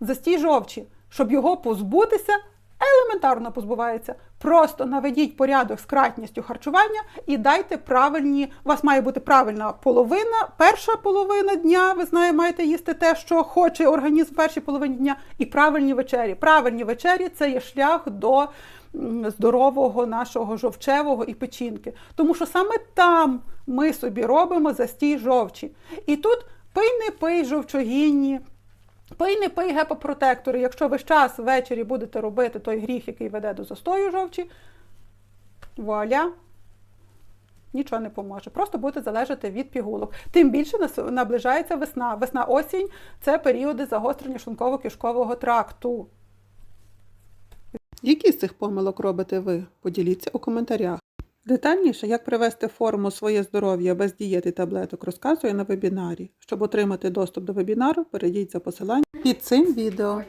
застій жовчі, щоб його позбутися. Елементарно позбувається. Просто наведіть порядок з кратністю харчування і дайте правильні. У вас має бути правильна половина, перша половина дня. Ви знаєте, маєте їсти те, що хоче організм в першій половині дня, і правильні вечері. Правильні вечері це є шлях до здорового нашого жовчевого і печінки. Тому що саме там ми собі робимо застій жовчі. І тут пий не пий жовчогінні. Пий не пий гепопротектори. Якщо ви час ввечері будете робити той гріх, який веде до застою жовчі, вуаля, нічого не поможе. Просто будете залежати від пігулок. Тим більше наближається весна. Весна-осінь це періоди загострення шлунково-кишкового тракту. Які з цих помилок робите ви? Поділіться у коментарях. Детальніше, як привести форму своє здоров'я без дієти таблеток, розказує на вебінарі. Щоб отримати доступ до вебінару, перейдіть за посиланням під цим відео.